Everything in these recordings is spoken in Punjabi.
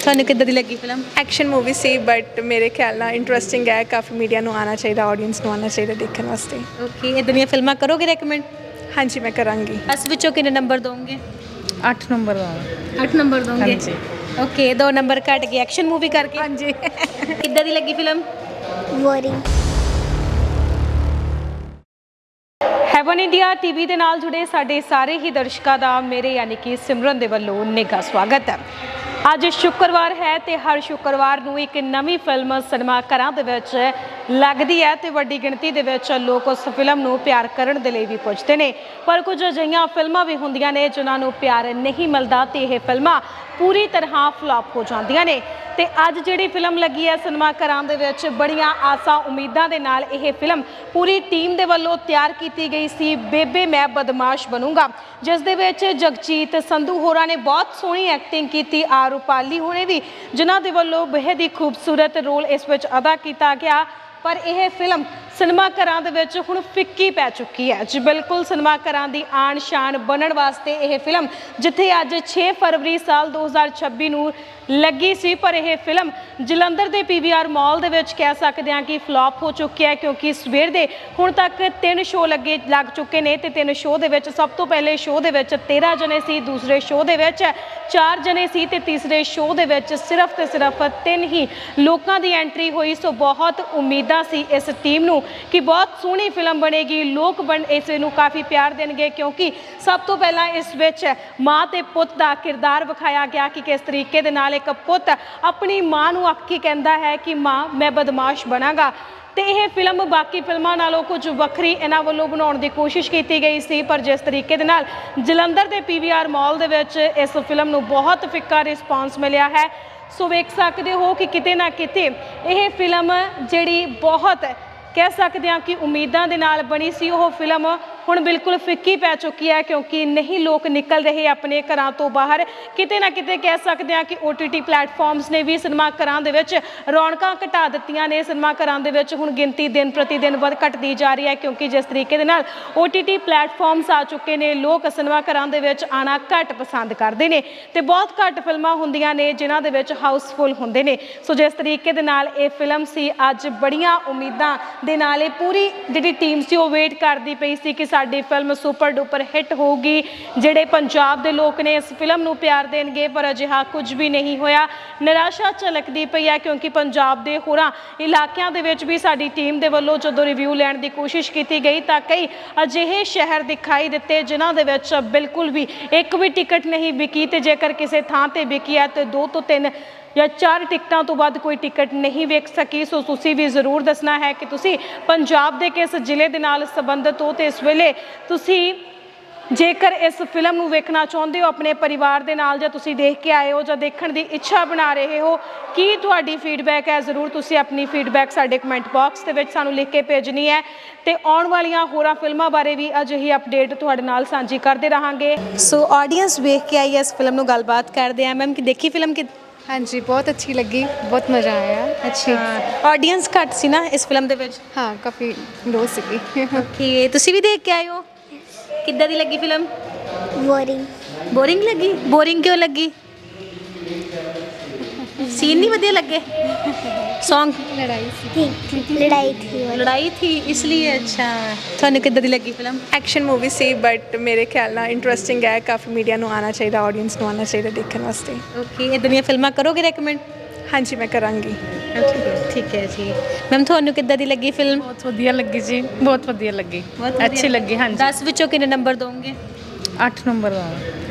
ਤੁਹਾਨੂੰ ਕਿੱਦਾਂ ਦੀ ਲੱਗੀ ਫਿਲਮ ਐਕਸ਼ਨ ਮੂਵੀ ਸੀ ਬਟ ਮੇਰੇ ਖਿਆਲ ਨਾਲ ਇੰਟਰਸਟਿੰਗ ਹੈ। ਕਾਫੀ ਮੀਡੀਆ ਨੂੰ ਆਉਣਾ ਚਾਹੀਦਾ ਆਡੀਅנס ਨੂੰ ਆਉਣਾ ਚਾਹੀਦਾ ਦੇਖਣ ਵਾਸਤੇ। ਓਕੇ ਇਦਾਂ ਦੀਆਂ ਫਿਲਮਾਂ ਕਰੋਗੇ ਰეკਮੈਂਡ ਹਾਂਜੀ ਮੈਂ ਕਰਾਂਗੀ। ਬਸ ਵਿੱਚੋਂ ਕਿੰਨੇ ਨੰਬਰ ਦੋਗੇ? 8 ਨੰਬਰ ਦਾ 8 ਨੰਬਰ ਦੋਗੇ? ਹਾਂਜੀ। ਓਕੇ ਦੋ ਨੰਬਰ ਘਟ ਗਏ ਐਕਸ਼ਨ ਮੂਵੀ ਕਰਕੇ। ਹਾਂਜੀ। ਕਿੱਦਾਂ ਦੀ ਲੱਗੀ ਫਿਲਮ ਬੋਰਿੰਗ ਹੈਵਨ ਇੰਡੀਆ ਟੀਵੀ ਦੇ ਨਾਲ ਜੁੜੇ ਸਾਡੇ ਸਾਰੇ ਹੀ ਦਰਸ਼ਕਾਂ ਦਾ ਮੇਰੇ ਯਾਨੀ ਕਿ ਸਿਮਰਨ ਦੇ ਵੱਲੋਂ ਨਿੱਘਾ ਸਵਾਗਤ ਹੈ। ਅੱਜ ਸ਼ੁੱਕਰਵਾਰ ਹੈ ਤੇ ਹਰ ਸ਼ੁੱਕਰਵਾਰ ਨੂੰ ਇੱਕ ਨਵੀਂ ਫਿਲਮ ਸਿਨੇਮਾ ਘਰਾਂ ਦੇ ਵਿੱਚ ਲੱਗਦੀ ਹੈ ਤੇ ਵੱਡੀ ਗਿਣਤੀ ਦੇ ਵਿੱਚ ਲੋਕ ਉਸ ਫਿਲਮ ਨੂੰ ਪਿਆਰ ਕਰਨ ਦੇ ਲਈ ਵੀ ਪੁੱਛਦੇ ਨੇ। ਪਰ ਕੁਝ ਅਜਿਹੀਆਂ ਫਿਲਮਾਂ ਵੀ ਹੁੰਦੀਆਂ ਨੇ ਜਿਨ੍ਹਾਂ ਨੂੰ ਪਿਆਰ ਨਹੀਂ ਮਿਲਦਾ ਤੇ ਇਹ ਫਿਲਮਾਂ ਪੂਰੀ ਤਰ੍ਹਾਂ ਫਲॉप ਹੋ ਜਾਂਦੀਆਂ ਨੇ। ਤੇ ਅੱਜ ਜਿਹੜੀ ਫਿਲਮ ਲੱਗੀ ਹੈ ਸਿਨੇਮਾ ਘਰਾਂ ਦੇ ਵਿੱਚ, ਬੜੀਆਂ ਆਸਾਂ ਉਮੀਦਾਂ ਦੇ ਨਾਲ ਇਹ ਫਿਲਮ ਪੂਰੀ ਟੀਮ ਦੇ ਵੱਲੋਂ ਤਿਆਰ ਕੀਤੀ ਗਈ ਸੀ, ਬੇਬੇ ਮੈਂ ਬਦਮਾਸ਼ ਬਣੂੰਗਾ। ਜਿਸ ਦੇ ਵਿੱਚ ਜਗਜੀਤ ਸੰਧੂ ਹੋਰਾਂ ਨੇ ਬਹੁਤ ਸੋਹਣੀ ਐਕਟਿੰਗ ਕੀਤੀ ਆ ਰੂਪਾਲੀ ਹੋਣੇ ਵੀ, ਜਿਨ੍ਹਾਂ ਦੇ ਵੱਲੋਂ ਬੇहद ਹੀ ਖੂਬਸੂਰਤ ਰੋਲ ਇਸ ਵਿੱਚ ਅਦਾ ਕੀਤਾ ਗਿਆ। ਪਰ ਇਹ ਫਿਲਮ ਸਿਨੇਮਾ ਘਰਾਂ ਦੇ ਵਿੱਚ ਹੁਣ ਫਿੱਕੀ ਪੈ ਚੁੱਕੀ ਹੈ। ਜੀ ਬਿਲਕੁਲ, ਸਿਨੇਮਾ ਘਰਾਂ ਦੀ ਆਣ ਸ਼ਾਨ ਬਣਨ ਵਾਸਤੇ ਇਹ ਫਿਲਮ ਜਿੱਥੇ ਅੱਜ 6 ਫਰਵਰੀ ਸਾਲ 2026 ਨੂੰ ਲੱਗੀ ਸੀ, ਪਰ ਇਹ ਫਿਲਮ ਜਲੰਧਰ ਦੇ ਪੀਵੀਆਰ ਮਾਲ ਦੇ ਵਿੱਚ ਕਹਿ ਸਕਦੇ ਹਾਂ ਕਿ ਫਲॉप ਹੋ ਚੁੱਕੀ ਹੈ, ਕਿਉਂਕਿ ਸਵੇਰ ਦੇ ਹੁਣ ਤੱਕ ਤਿੰਨ ਸ਼ੋਅ ਲੱਗੇ, ਲੱਗ ਚੁੱਕੇ ਨੇ ਤੇ ਤਿੰਨ ਸ਼ੋਅ ਦੇ ਵਿੱਚ ਸਭ ਤੋਂ ਪਹਿਲੇ ਸ਼ੋਅ ਦੇ ਵਿੱਚ 13 ਜਣੇ ਸੀ, ਦੂਸਰੇ ਸ਼ੋਅ ਦੇ ਵਿੱਚ 4 ਜਣੇ ਸੀ ਤੇ ਤੀਸਰੇ ਸ਼ੋਅ ਦੇ ਵਿੱਚ ਸਿਰਫ ਤੇ ਸਿਰਫ ਤਿੰਨ ਹੀ ਲੋਕਾਂ ਦੀ ਐਂਟਰੀ ਹੋਈ। ਸੋ ਬਹੁਤ ਉਮੀਦਾਂ ਸੀ ਇਸ ਟੀਮ ਨੂੰ ਕਿ ਬਹੁਤ ਸੋਹਣੀ ਫਿਲਮ ਬਣੇਗੀ, ਲੋਕ ਬਣ, ਇਸ ਨੂੰ ਕਾਫੀ ਪਿਆਰ ਦੇਣਗੇ ਕਿਉਂਕਿ ਸਭ ਤੋਂ ਪਹਿਲਾਂ ਇਸ ਵਿੱਚ ਮਾਂ ਤੇ ਪੁੱਤ ਦਾ ਕਿਰਦਾਰ ਵਿਖਾਇਆ ਗਿਆ ਕਿ ਕਿਸ ਤਰੀਕੇ ਦੇ ਨਾਲ ਇੱਕ ਪੁੱਤ ਆਪਣੀ ਮਾਂ ਨੂੰ ਅੱਕ ਕੇ ਕਹਿੰਦਾ ਹੈ ਕਿ, ਮਾਂ, ਮੈਂ ਬਦਮਾਸ਼ ਬਣਾਂਗਾ। ਤੇ ਇਹ ਫਿਲਮ ਬਾਕੀ ਫਿਲਮਾਂ ਨਾਲੋਂ ਕੁਝ ਵੱਖਰੀ ਇਹਨਾਂ ਵੱਲੋਂ ਬਣਾਉਣ ਦੀ ਕੋਸ਼ਿਸ਼ ਕੀਤੀ ਗਈ ਸੀ, ਪਰ ਜਿਸ ਤਰੀਕੇ ਦੇ ਨਾਲ ਜਲੰਧਰ ਦੇ ਪੀਵੀਆਰ ਮਾਲ ਦੇ ਵਿੱਚ ਇਸ ਫਿਲਮ ਨੂੰ ਬਹੁਤ ਫਿੱਕਾ ਰਿਸਪਾਂਸ ਮਿਲਿਆ ਹੈ। ਸੋ ਵੇਖ ਸਕਦੇ ਹੋ ਕਿ ਕਿਤੇ ਨਾ ਕਿਤੇ ਇਹ ਫਿਲਮ ਜਿਹੜੀ ਬਹੁਤ ਕਹਿ ਸਕਦੇ ਹਾਂ ਕਿ ਉਮੀਦਾਂ ਦੇ ਨਾਲ ਬਣੀ ਸੀ ਉਹ ਫਿਲਮ ਹੁਣ ਬਿਲਕੁਲ ਫਿੱਕੀ ਪੈ ਚੁੱਕੀ ਹੈ ਕਿਉਂਕਿ ਨਹੀਂ ਲੋਕ ਨਿਕਲ ਰਹੇ ਆਪਣੇ ਘਰਾਂ ਤੋਂ ਬਾਹਰ। ਕਿਤੇ ਨਾ ਕਿਤੇ ਕਹਿ ਸਕਦੇ ਹਾਂ ਕਿ OTT ਪਲੇਟਫਾਰਮਸ ਨੇ ਵੀ ਸਿਨੇਮਾ ਘਰਾਂ ਦੇ ਵਿੱਚ ਰੌਣਕਾਂ ਘਟਾ ਦਿੱਤੀਆਂ ਨੇ। ਸਿਨੇਮਾ ਘਰਾਂ ਦੇ ਵਿੱਚ ਹੁਣ ਗਿਣਤੀ ਦਿਨ ਪ੍ਰਤੀ ਦਿਨ ਵੱਧ ਘਟਦੀ ਜਾ ਰਹੀ ਹੈ ਕਿਉਂਕਿ ਜਿਸ ਤਰੀਕੇ ਦੇ ਨਾਲ OTT ਪਲੇਟਫਾਰਮਸ ਆ ਚੁੱਕੇ ਨੇ, ਲੋਕ ਸਿਨੇਮਾ ਘਰਾਂ ਦੇ ਵਿੱਚ ਆਣਾ ਘੱਟ ਪਸੰਦ ਕਰਦੇ ਨੇ ਤੇ ਬਹੁਤ ਘੱਟ ਫਿਲਮਾਂ ਹੁੰਦੀਆਂ ਨੇ ਜਿਨ੍ਹਾਂ ਦੇ ਵਿੱਚ ਹਾਊਸਫੁੱਲ ਹੁੰਦੇ ਨੇ। ਸੋ ਜਿਸ ਤਰੀਕੇ ਦੇ ਨਾਲ ਇਹ ਫਿਲਮ ਸੀ, ਅੱਜ ਬੜੀਆਂ ਉਮੀਦਾਂ ਦੇ ਨਾਲ ਇਹ ਪੂਰੀ ਜਿਹੜੀ ਟੀਮ ਸੀ ਉਹ ਵੇਟ ਕਰਦੀ ਪਈ ਸੀ ਕਿ ਸਾਡੀ ਫਿਲਮ ਸੁਪਰ ਡੂਪਰ ਹਿੱਟ ਹੋਊਗੀ। ਜਿਹੜੇ ਪੰਜਾਬ ਦੇ ਲੋਕ ਨੇ ਇਸ ਫਿਲਮ ਨੂੰ ਪਿਆਰ ਦੇਣਗੇ, ਪਰ ਅਜਿਹਾ ਕੁਝ ਵੀ ਨਹੀਂ ਹੋਇਆ। ਨਿਰਾਸ਼ਾ ਝਲਕਦੀ ਪਈ ਹੈ ਕਿਉਂਕਿ ਪੰਜਾਬ ਦੇ ਹੋਰਾਂ ਇਲਾਕਿਆਂ ਦੇ ਵਿੱਚ ਵੀ ਸਾਡੀ ਟੀਮ ਦੇ ਵੱਲੋਂ ਜਦੋਂ ਰਿਵਿਊ ਲੈਣ ਦੀ ਕੋਸ਼ਿਸ਼ ਕੀਤੀ ਗਈ ਤਾਂ ਕਈ ਅਜਿਹੇ ਸ਼ਹਿਰ ਦਿਖਾਈ ਦਿੱਤੇ, ਜਿਨ੍ਹਾਂ ਦੇ ਵਿੱਚ ਬਿਲਕੁਲ ਵੀ ਇੱਕ ਵੀ ਟਿਕਟ ਨਹੀਂ ਵਿਕੀ ਤੇ ਜੇਕਰ ਕਿਸੇ ਥਾਂ ਤੇ ਵਿਕੀ ਹੈ ਤੇ ਦੋ ਤੋਂ ਤਿੰਨ ਜਾਂ ਚਾਰ ਟਿਕਟਾਂ ਤੋਂ ਵੱਧ ਕੋਈ ਟਿਕਟ ਨਹੀਂ ਵੇਚ ਸਕੀ। ਸੋ ਤੁਸੀਂ ਵੀ ਜ਼ਰੂਰ ਦੱਸਣਾ ਹੈ ਕਿ ਤੁਸੀਂ ਪੰਜਾਬ ਦੇ ਕਿਸ ਜ਼ਿਲ੍ਹੇ ਦੇ ਨਾਲ ਸੰਬੰਧਿਤ ਹੋ ਤੇ ਇਸ ਵੇਲੇ ਤੁਸੀਂ ਜੇਕਰ ਇਸ ਫਿਲਮ ਨੂੰ ਵੇਖਣਾ ਚਾਹੁੰਦੇ ਹੋ, ਆਪਣੇ ਪਰਿਵਾਰ ਦੇ ਨਾਲ ਜਾਂ ਤੁਸੀਂ ਦੇਖ ਕੇ ਆਏ ਹੋ ਜਾਂ ਦੇਖਣ ਦੀ ਇੱਛਾ ਬਣਾ ਰਹੇ ਹੋ, ਕੀ ਤੁਹਾਡੀ ਫੀਡਬੈਕ ਹੈ? ਜ਼ਰੂਰ ਤੁਸੀਂ ਆਪਣੀ ਫੀਡਬੈਕ ਸਾਡੇ ਕਮੈਂਟ ਬਾਕਸ ਦੇ ਵਿੱਚ ਸਾਨੂੰ ਲਿਖ ਕੇ ਭੇਜਣੀ ਹੈ ਤੇ ਆਉਣ ਵਾਲੀਆਂ ਹੋਰਾਂ ਫਿਲਮਾਂ ਬਾਰੇ ਵੀ ਅਜਿਹੀ ਅਪਡੇਟ ਤੁਹਾਡੇ ਨਾਲ ਸਾਂਝੀ ਕਰਦੇ ਰਹਾਂਗੇ। ਸੋ ਆਡੀਅנס ਵੇਖ ਕੇ ਆਈ ਇਸ ਫਿਲਮ ਨੂੰ ਗੱਲਬਾਤ ਕਰਦੇ ਆ। ਮੈਮ ਕਿ ਦੇਖੀ ਫਿਲਮ ਕਿ ਹਾਂਜੀ ਬਹੁਤ ਅੱਛੀ ਲੱਗੀ ਬਹੁਤ ਮਜ਼ਾ ਆਇਆ ਅੱਛਾ ਆਡੀਅנס ਘੱਟ ਸੀ ਨਾ ਇਸ ਫਿਲਮ ਦੇ ਵਿੱਚ ਹਾਂ ਕਾਫੀ ਲੋ ਸੀਗੀ ਓਕੇ ਤੁਸੀਂ ਵੀ ਦੇਖ ਕੇ ਆਏ ਹੋ ਕਿੱਦਾਂ ਦੀ ਲੱਗੀ ਫਿਲਮ boring ਬੋਰਿੰਗ ਲੱਗੀ ਬੋਰਿੰਗ ਕਿਉਂ ਲੱਗੀ सीन नहीं बढ़िया लगे सॉन्ग ਲੜਾਈ ਸੀ। ਲੜਾਈ ਥੀ और ਲੜਾਈ ਥੀ ਇਸ ਲਈ ਅੱਛਾ। ਤੁਹਾਨੂੰ ਕਿੱਦਾਂ ਦੀ ਲੱਗੀ ਫਿਲਮ ਐਕਸ਼ਨ ਮੂਵੀ ਸੀ ਬਟ ਮੇਰੇ ਖਿਆਲ ਨਾਲ ਇੰਟਰਸਟਿੰਗ ਹੈ ਕਾਫੀ ਮੀਡੀਆ ਨੂੰ ਆਉਣਾ ਚਾਹੀਦਾ ਆਡੀਅנס ਨੂੰ ਆਉਣਾ ਚਾਹੀਦਾ ਦੇਖਣ ਵਾਸਤੇ। ਓਕੇ ਇਦਾਂ ਦੀਆਂ ਫਿਲਮਾਂ ਕਰੋਗੇ ਰეკਮੈਂਡ ਹਾਂਜੀ ਮੈਂ ਕਰਾਂਗੀ। ਠੀਕ ਹੈ ਜੀ। ਮੈਮ ਤੁਹਾਨੂੰ ਕਿੱਦਾਂ ਦੀ ਲੱਗੀ ਫਿਲਮ ਬਹੁਤ ਵਧੀਆ ਲੱਗੀ ਜੀ ਬਹੁਤ ਵਧੀਆ ਲੱਗੀ। ਅੱਛੀ ਲੱਗੀ ਹਾਂਜੀ। 10 ਵਿੱਚੋਂ ਕਿੰਨੇ ਨੰਬਰ ਦੋਗੇ? 8 ਨੰਬਰ ਦਾ।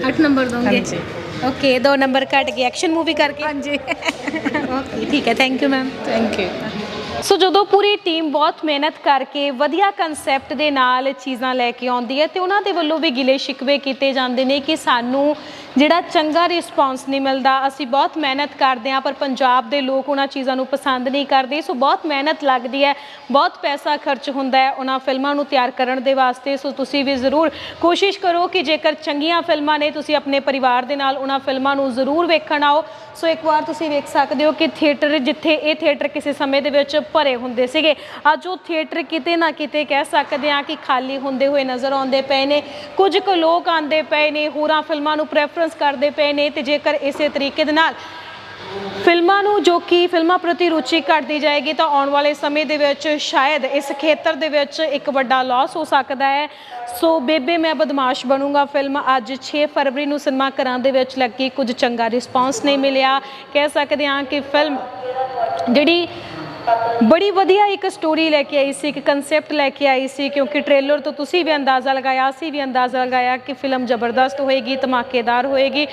8 ਨੰਬਰ ਦੋਗੇ? ਹਾਂਜੀ। ਓਕੇ ਦੋ ਨੰਬਰ ਘਟ ਗਏ. ਐਕਸ਼ਨ ਮੂਵੀ ਕਰਕੇ। ਹਾਂਜੀ। ਓਕੇ ਠੀਕ ਹੈ. Thank you ma'am thank you so ਜਦੋਂ ਪੂਰੀ ਟੀਮ ਬਹੁਤ ਮਿਹਨਤ ਕਰਕੇ ਵਧੀਆ ਕਨਸੈਪਟ ਦੇ ਨਾਲ ਚੀਜ਼ਾਂ ਲੈ ਕੇ ਆਉਂਦੀ ਹੈ ਤੇ ਉਹਨਾਂ ਦੇ ਵੱਲੋਂ ਵੀ ਗਿਲੇ ਸ਼ਿਕਵੇ ਕੀਤੇ ਜਾਂਦੇ ਨੇ ਕਿ ਸਾਨੂੰ ਜਿਹੜਾ ਚੰਗਾ ਰਿਸਪਾਂਸ ਨਹੀਂ ਮਿਲਦਾ, ਅਸੀਂ ਬਹੁਤ ਮਿਹਨਤ ਕਰਦੇ ਹਾਂ, ਪਰ ਪੰਜਾਬ ਦੇ ਲੋਕ ਉਹਨਾਂ ਚੀਜ਼ਾਂ ਨੂੰ ਪਸੰਦ ਨਹੀਂ ਕਰਦੇ। ਸੋ ਬਹੁਤ ਮਿਹਨਤ ਲੱਗਦੀ ਹੈ, ਬਹੁਤ ਪੈਸਾ ਖਰਚ ਹੁੰਦਾ ਹੈ ਉਹਨਾਂ ਫਿਲਮਾਂ ਨੂੰ ਤਿਆਰ ਕਰਨ ਦੇ ਵਾਸਤੇ। ਸੋ ਤੁਸੀਂ ਵੀ ਜ਼ਰੂਰ ਕੋਸ਼ਿਸ਼ ਕਰੋ ਕਿ ਜੇਕਰ ਚੰਗੀਆਂ ਫਿਲਮਾਂ ਨੇ, ਤੁਸੀਂ ਆਪਣੇ ਪਰਿਵਾਰ ਦੇ ਨਾਲ ਉਹਨਾਂ ਫਿਲਮਾਂ ਨੂੰ ਜ਼ਰੂਰ ਵੇਖਣ ਆਓ। ਸੋ ਇੱਕ ਵਾਰ ਤੁਸੀਂ ਵੇਖ ਸਕਦੇ ਹੋ ਕਿ ਥੀਏਟਰ ਜਿੱਥੇ ਇਹ ਥੀਏਟਰ ਕਿਸੇ ਸਮੇਂ ਦੇ ਵਿੱਚ ਭਰੇ ਹੁੰਦੇ ਸੀਗੇ। ਅੱਜ ਉਹ ਥੀਏਟਰ ਕਿਤੇ ਨਾ ਕਿਤੇ ਕਹਿ ਸਕਦੇ ਆ ਕਿ ਖਾਲੀ ਹੁੰਦੇ ਹੋਏ ਨਜ਼ਰ ਆਉਂਦੇ ਪਏ ਨੇ। ਕੁਝ ਕੁ ਲੋਕ ਆਉਂਦੇ ਪਏ ਨੇ, ਹੋਰਾਂ ਫਿਲਮਾਂ ਨੂੰ ਪ੍ਰੈਫਰੈਂਸ ਕਰਦੇ ਪਏ ਨੇ ਤੇ ਜੇਕਰ ਇਸੇ ਤਰੀਕੇ ਦੇ ਨਾਲ ਫਿਲਮਾਂ ਨੂੰ ਜੋ ਕਿ ਫਿਲਮਾਂ ਪ੍ਰਤੀ ਰੁਚੀ ਘਟਦੀ ਜਾਏਗੀ ਤਾਂ ਆਉਣ ਵਾਲੇ ਸਮੇਂ ਦੇ ਵਿੱਚ ਸ਼ਾਇਦ ਇਸ ਖੇਤਰ ਦੇ ਵਿੱਚ ਇੱਕ ਵੱਡਾ ਲਾਸ ਹੋ ਸਕਦਾ ਹੈ। ਸੋ ਬੇਬੇ, ਮੈਂ ਬਦਮਾਸ਼ ਬਣੂੰਗਾ ਫਿਲਮ। ਅੱਜ 6 ਫਰਵਰੀ ਨੂੰ ਸਿਨੇਮਾ ਘਰਾਂ ਦੇ ਵਿੱਚ ਲੱਗੀ ਕੁਝ ਚੰਗਾ ਰਿਸਪਾਂਸ ਨਹੀਂ ਮਿਲਿਆ। ਕਹਿ ਸਕਦੇ ਹਾਂ ਕਿ ਫਿਲਮ ਜਿਹੜੀ ਬੜੀ ਵਧੀਆ ਇੱਕ ਸਟੋਰੀ ਲੈ ਕੇ ਆਈ ਸੀ, ਇੱਕ ਕਨਸੈਪਟ ਲੈ ਕੇ ਆਈ ਸੀ, ਕਿਉਂਕਿ ਟ੍ਰੇਲਰ ਤੋਂ ਤੁਸੀਂ ਵੀ ਅੰਦਾਜ਼ਾ ਲਗਾਇਆ ਸੀ ਵੀ ਅੰਦਾਜ਼ਾ ਲਗਾਇਆ ਕਿ ਫਿਲਮ ਜ਼ਬਰਦਸਤ ਹੋਏਗੀ, ਧਮਾਕੇਦਾਰ ਹੋਏਗੀ।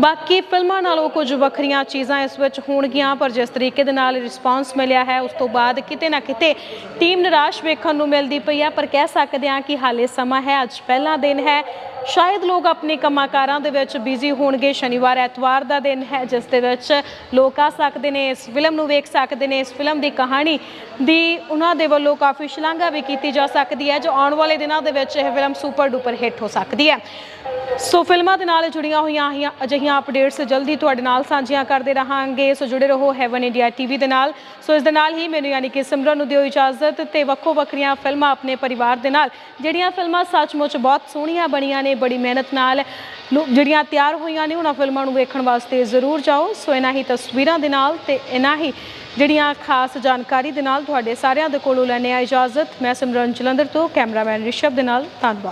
ਬਾਕੀ ਫਿਲਮਾਂ ਨਾਲੋਂ ਕੁਝ ਵੱਖਰੀਆਂ ਚੀਜ਼ਾਂ ਇਸ ਵਿੱਚ ਹੋਣਗੀਆਂ, ਪਰ ਜਿਸ ਤਰੀਕੇ ਦੇ ਨਾਲ ਰਿਸਪਾਂਸ ਮਿਲਿਆ ਹੈ, ਉਸ ਤੋਂ ਬਾਅਦ ਕਿਤੇ ਨਾ ਕਿਤੇ ਟੀਮ ਨਿਰਾਸ਼ ਵੇਖਣ ਨੂੰ ਮਿਲਦੀ ਪਈ ਹੈ, ਪਰ ਕਹਿ ਸਕਦੇ ਹਾਂ ਕਿ ਹਾਲੇ ਸਮਾਂ ਹੈ, ਅੱਜ ਪਹਿਲਾ ਦਿਨ ਹੈ। ਸ਼ਾਇਦ ਲੋਕ ਆਪਣੇ ਕੰਮਾਂਕਾਰਾਂ ਦੇ ਵਿੱਚ ਬਿਜ਼ੀ ਹੋਣਗੇ, ਸ਼ਨੀਵਾਰ ਐਤਵਾਰ ਦਾ ਦਿਨ ਹੈ, ਜਿਸ ਦੇ ਵਿੱਚ ਲੋਕ ਆ ਸਕਦੇ ਨੇ, ਇਸ ਫਿਲਮ ਨੂੰ ਵੇਖ ਸਕਦੇ ਨੇ, ਇਸ ਫਿਲਮ ਦੀ ਕਹਾਣੀ ਦੀ ਉਹਨਾਂ ਦੇ ਵੱਲੋਂ ਕਾਫੀ ਸ਼ਲਾਘਾ ਵੀ ਕੀਤੀ ਜਾ ਸਕਦੀ ਹੈ, ਜੋ ਆਉਣ ਵਾਲੇ ਦਿਨਾਂ ਦੇ ਵਿੱਚ ਇਹ ਫਿਲਮ ਸੁਪਰ ਡੂਪਰ ਹਿੱਟ ਹੋ ਸਕਦੀ ਹੈ। ਸੋ ਫਿਲਮਾਂ ਦੇ ਨਾਲ ਜੁੜੀਆਂ ਹੋਈਆਂ ਅਹੀਆਂ- ਅਜਿਹੀਆਂ ਅਪਡੇਟਸ ਜਲਦੀ ਤੁਹਾਡੇ ਨਾਲ ਸਾਂਝੀਆਂ ਕਰਦੇ ਰਹਾਂਗੇ। ਸੋ ਜੁੜੇ ਰਹੋ ਹੈਵਨ ਇੰਡੀਆ ਟੀਵੀ ਦੇ ਨਾਲ। ਸੋ ਇਸ ਦੇ ਨਾਲ ਹੀ ਮੈਨੂੰ ਯਾਨੀ ਕਿ ਸਿਮਰਨ ਨੂੰ ਦਿਓ ਇਜਾਜ਼ਤ ਤੇ ਵੱਖੋ ਵੱਖਰੀਆਂ ਫਿਲਮਾਂ ਆਪਣੇ ਪਰਿਵਾਰ ਦੇ ਨਾਲ। ਜਿਹੜੀਆਂ ਫਿਲਮਾਂ ਸੱਚਮੁੱਚ ਬਹੁਤ ਸੋਹਣੀਆਂ ਬਣੀਆਂ ਨੇ, ਬੜੀ ਮਿਹਨਤ ਨਾਲ ਜਿਹੜੀਆਂ ਤਿਆਰ ਹੋਈਆਂ ਨੇ, ਉਹਨਾਂ ਫਿਲਮਾਂ ਨੂੰ ਵੇਖਣ ਵਾਸਤੇ ਜ਼ਰੂਰ ਜਾਓ। ਸੋ ਇਹਨਾਂ ਹੀ ਤਸਵੀਰਾਂ ਦੇ ਨਾਲ ਤੇ ਇਹਨਾਂ ਹੀ ਜਿਹੜੀਆਂ ਖਾਸ ਜਾਣਕਾਰੀ ਦੇ ਨਾਲ ਤੁਹਾਡੇ ਸਾਰਿਆਂ ਦੇ ਕੋਲੋਂ ਲੈਣੇ ਆ ਇਜਾਜ਼ਤ। ਮੈਂ ਸਿਮਰਨ ਜਲੰਧਰ ਤੋਂ, ਕੈਮਰਾਮੈਨ ਰਿਸ਼ਵ ਦੇ ਨਾਲ ਧੰਨਵਾਦ।